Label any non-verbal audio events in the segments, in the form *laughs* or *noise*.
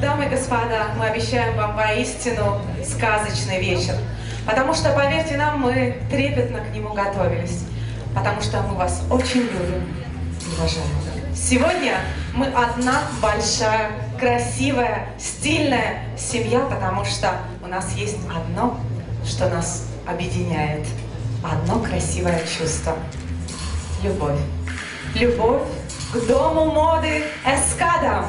Дамы и господа, мы обещаем вам воистину сказочный вечер. Потому что, поверьте нам, мы трепетно к нему готовились. Потому что мы вас очень любим и уважаем. Сегодня мы одна большая, красивая, стильная семья, потому что у нас есть одно, что нас объединяет. Одно красивое чувство. Любовь. Любовь к дому моды Эскада.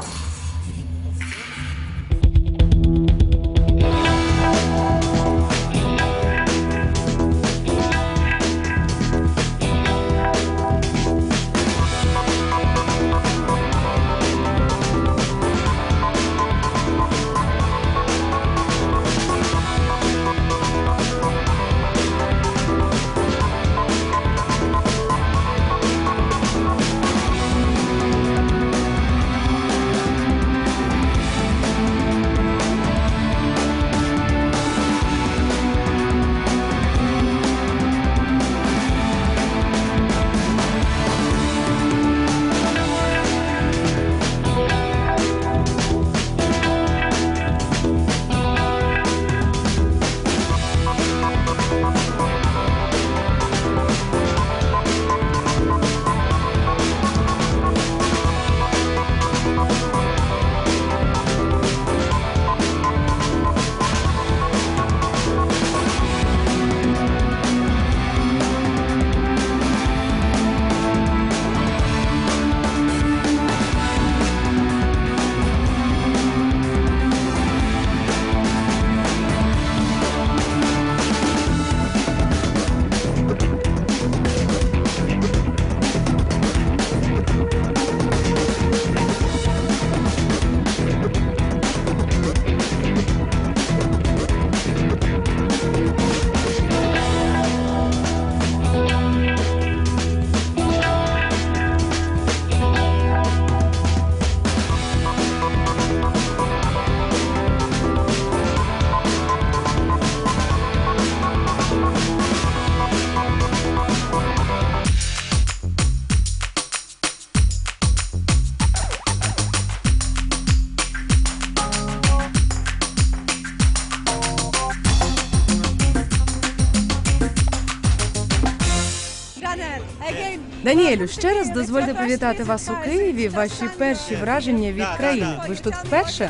Даніелю, ще раз дозвольте привітати вас у Києві. Ваші перші враження від країни. Ви ж тут вперше?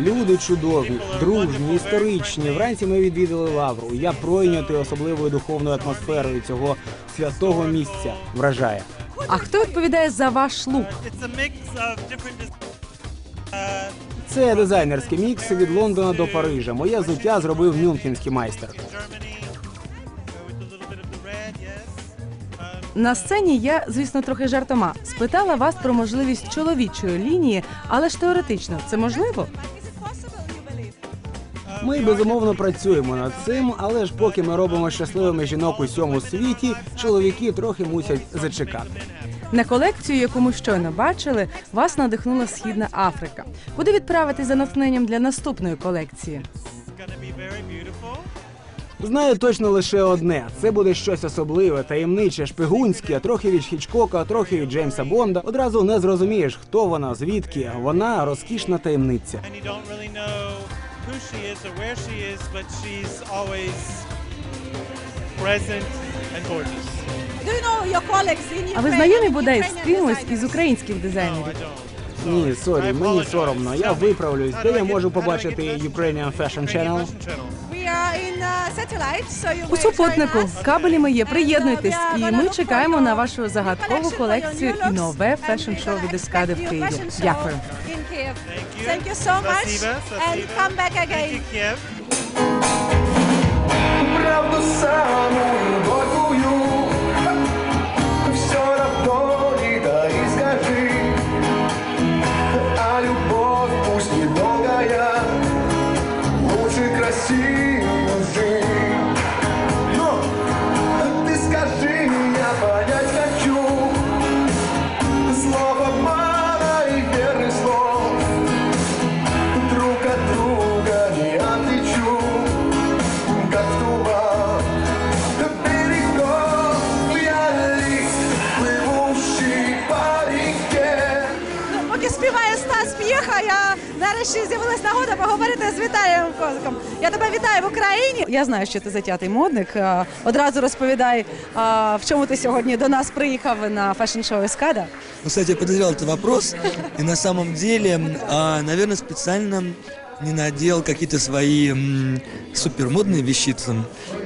Люди чудові, дружні, історичні. Вранці ми відвідали лавру. Я пройнятий особливою духовною атмосферою цього святого місця. Вражає. А хто відповідає за ваш лук? Це дизайнерський мікс від Лондона до Парижа. Моє взуття зробив мюнхенський майстер. На сцені я, звісно, трохи жартома. Спитала вас про можливість чоловічої лінії, але ж теоретично це можливо? Ми безумовно працюємо над цим, але ж поки ми робимо щасливими жінок у всьому світі, чоловіки трохи мусять зачекати. На колекцію, яку ми щойно бачили, вас надихнула Східна Африка. Куди відправитись за натхненням для наступної колекції? Знаю точно лише одне: це буде щось особливе, таємниче, шпигунське, трохи від Хічкока, трохи від Джеймса Бонда. Одразу не зрозумієш, хто вона, звідки. Вона розкішна таємниця. А ви знайомі бодай з кимось із українських дизайнерів? Ні, сорі, мені соромно. Я виправлюсь. Де я можу побачити? Ukrainian Fashion Channel? У супутнику кабелі є. Приєднуйтесь, uh, і ми чекаємо на вашу загадкову колекцію і нове фешн-шоу від ескади в Києві. Дякую. Thank you. So much, and come back again. правду Я нарешті з'явилася нагода поговорити з Віталієм Козаком. Я тебе вітаю в Україні. Я знаю, що ти затятий модник. Одразу розповідай, в чому ти сьогодні до нас приїхав на фешн-шоу Ескада. Ну, кстати, я подозревал этот вопрос, и на самом деле, наверное, специально не надел какие-то свои м, супермодные вещицы.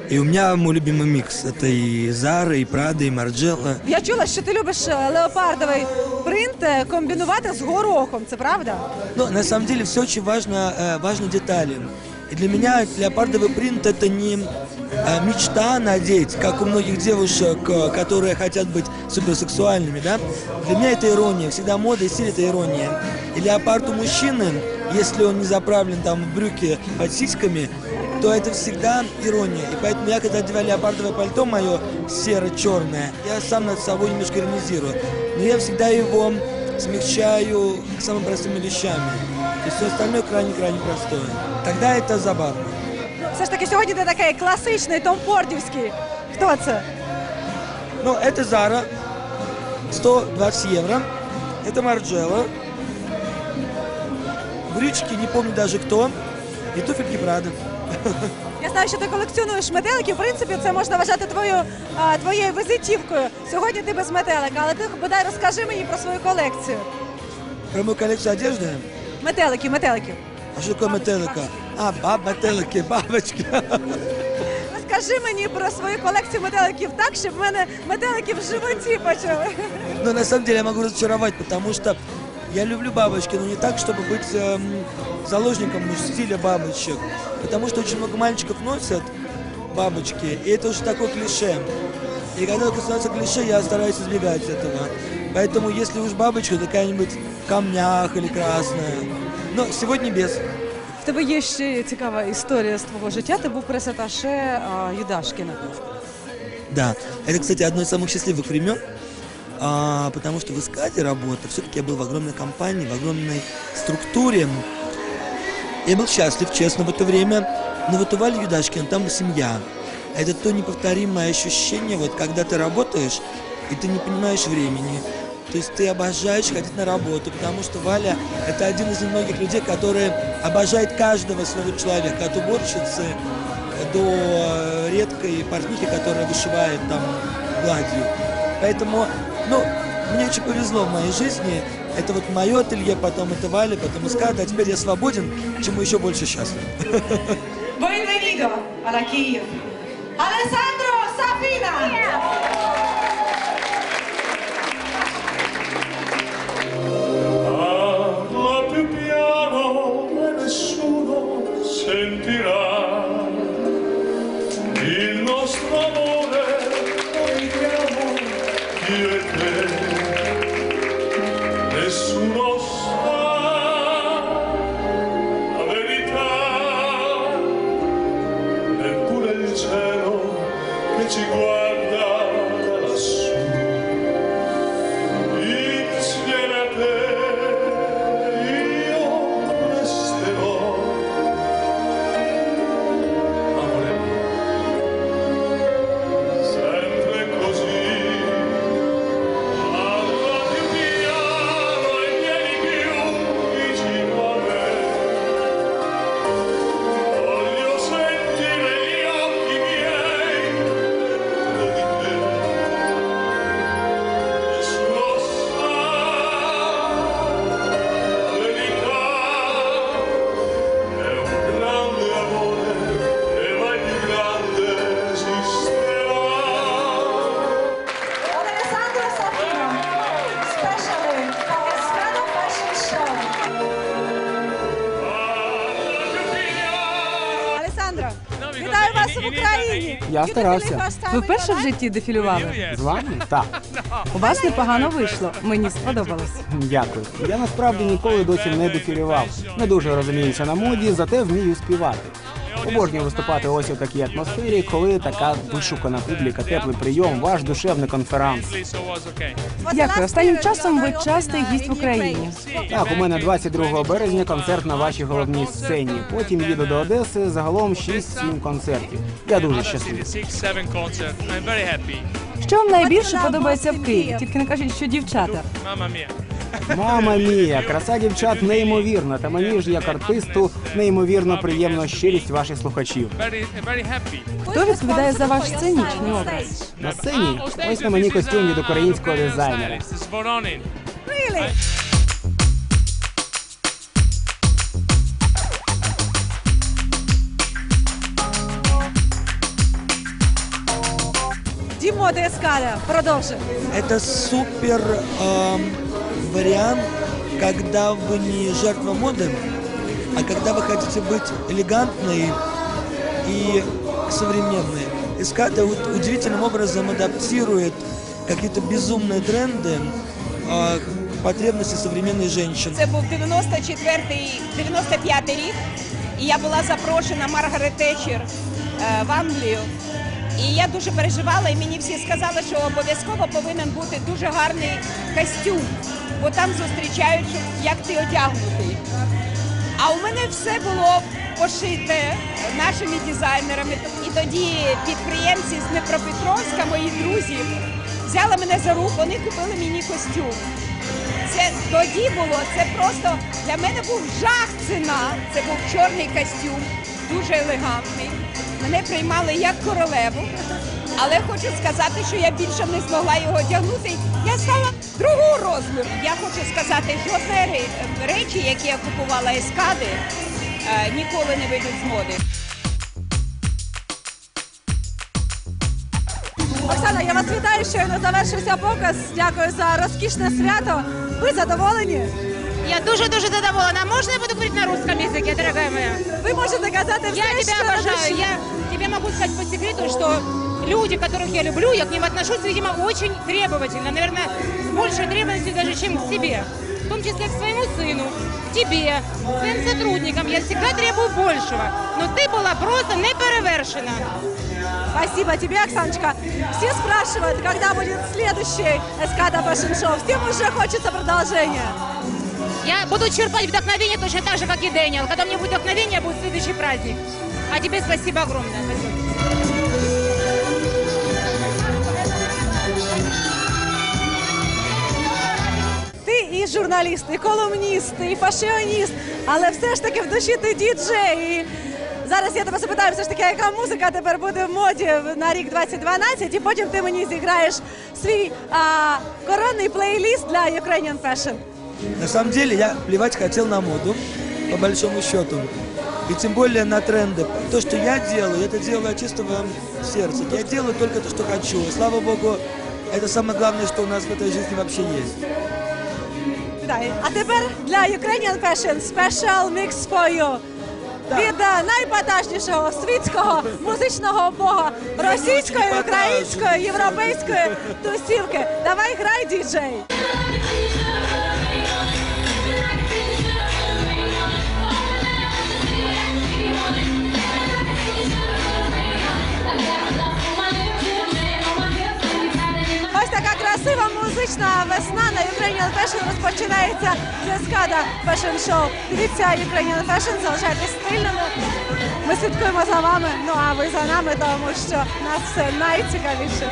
И у меня мой любимый микс. Это и Зара, и Прада, и Марджелла. Я чула, що ти любиш е, леопардовий принт е, комбінувати з горохом. Це правда? Но на самом деле все очень важно, э, важны детали. И для меня леопардовый принт это не э, мечта надеть, как у многих девушек, э, которые хотят быть суперсексуальными, да? Для меня это ирония. Всегда мода и стиль это ирония. И леопард у мужчины, если он не заправлен там в брюки под сиськами, то это всегда ирония. И поэтому я, когда одеваю леопардовое пальто мое серо-черное, я сам над собой немножко иронизирую. Но я всегда его смягчаю самыми простыми вещами. И все остальное крайне-крайне простое. Тогда это забавно. Все ж таки сьогодні ти такий класичний Том Фордівський. Хто це? Ну, это Зара, 120 евро. Это Марджелла. Брючки, не помню даже кто. И туфельки Прада. *laughs* Я знаю, що ти колекціонуєш метелики. В принципі, це можна вважати твоєю, а, твоєю визитівкою. Сьогодні ти без метелика, але ти бодай розкажи мені про свою колекцію. Про мою коллекцию одежды. Метелики, метелики. А что такое метелика? А, баб, метелики, бабочки. *laughs* Розкажи мені про свою колекцію метеликів так, щоб в мене метелики в животі почали. Но на самом деле я могу разочаровать, потому что я люблю бабочки, но не так, чтобы быть эм, заложником ну, стиля бабочек. Потому что очень много мальчиков носят бабочки, и это уже такое клише. И когда это становится клише, я стараюсь избегать этого. Поэтому если уж бабочка, то какая-нибудь в камнях или красная. Но сегодня без. В тебе є ще цікава історія з твого життя. Ти був пресаташе а, Юдашкіна. Да, это, кстати, одно из самых счастливых времен, а, потому что в Искаде работа, все-таки я был в огромной компании, в огромной структуре. Я был счастлив, честно, в это время, но вот у Вали Юдашкина там семья. Это то неповторимое ощущение, вот когда ты работаешь, и ты не понимаешь времени. То есть ты обожаешь ходить на работу, потому что Валя – это один из немногих людей, который обожает каждого своего человека, от уборщицы до э, редкой портнихи, которая вышивает там гладью. Поэтому, ну, мне очень повезло в моей жизни. Это вот мое ателье, потом это Валя, потом Искада, а теперь я свободен, чему еще больше счастлив. Alla Kiev. Alessandro Safina! Старався. Ви вперше в житті дефілювали? З вами? Так. У вас непогано вийшло. Мені сподобалось. Дякую. Я насправді ніколи досі не дефілював. Не дуже розуміюся на моді, зате вмію співати. Обожнюю виступати ось у такій атмосфері, коли така вишукана публіка, теплий прийом, ваш душевний конферанс. Дякую. Останнім часом ви частий гість в Україні. Так, у мене 22 березня концерт на вашій головній сцені. Потім їду до Одеси. Загалом 6-7 концертів. Я дуже щасливий. Що вам найбільше подобається в Києві? Тільки не кажіть, що дівчата. Мама мія, краса дівчат неймовірна. Та мені ж як артисту неймовірно приємно щирість ваших слухачів. Хто відповідає за ваш сценічний образ? На сцені ось на мені костюм від українського дизайнера. Дімо Ескаля, продовжуй. Это супер эм, вариант, когда вы не жертва моды, а когда вы хотите быть элегантной и современной. Эскада у- удивительным образом адаптирует какие-то безумные тренды э, к потребности современной женщины. Це був 94-й, 95-й рік, і я була запрошена Маргарет Тетчер е, в Англію. І я дуже переживала, і мені всі сказали, що обов'язково повинен бути дуже гарний костюм, бо там зустрічають, як ти одягнутий. А у мене все було пошите нашими дизайнерами. І тоді підприємці з Дніпропетровська, мої друзі, взяли мене за руку, вони купили мені костюм. Це тоді було, це просто для мене був жах ціна. Це був чорний костюм, дуже елегантний. Мене приймали як королеву. Але хочу сказати, що я більше не змогла його одягнути. Я стала другого розміру. Я хочу сказати, жодної ре- речі, які я купувала ескади, е, ніколи не вийдуть з моди. Оксана, я вас вітаю, щойно завершився показ. Дякую за розкішне свято. Ви задоволені? Я дуже-дуже задоволена. Можно я буду говорить на русском языке, дорогая моя? Ви можете казати все, Я тебя що на обожаю. душі. Я тебе могу сказать по секрету, что люди, которых я люблю, я к ним отношусь, видимо, очень требовательно. Наверное, с большей требовательностью даже, чем к себе. В том числе к своему сыну, к тебе, к своим сотрудникам. Я всегда требую большего. Но ты была просто неперевершена. Спасибо тебе, Оксаночка. Все спрашивают, когда будет следующий Эскада Fashion Show. Всем уже хочется продолжения. Я буду черпать вдохновение точно так же, как и Дэниел. Когда мне будет вдохновение, будет следующий праздник. А тебе спасибо огромное. Спасибо. журналіст, і колумніст, і фашіоніст, але все ж таки в душі ти діджей. І зараз я тебе запитаю, все ж таки, яка музика тепер буде в моді на рік 2012, і потім ти мені зіграєш свій а, коронний плейліст для Ukrainian Fashion. На самом деле я плевать хотел на моду, по большому счету. И тем более на тренды. То, что я делаю, это делаю от чистого сердца. Я делаю только то, что хочу. И слава богу, это самое главное, что у нас в этой жизни вообще есть. Вітаю. А тепер для Ukrainian Fashion special mix for you. Від е, найпотажнішого світського музичного бога російської, української, європейської тусівки. Давай грай, діджей. Музична весна на Ukrainian Fashion розпочинається з Ескада Fashion Show. Дивіться Ukrainian Fashion, залишайтесь стильними. Ми слідкуємо за вами, ну а ви за нами, тому що нас все найцікавіше.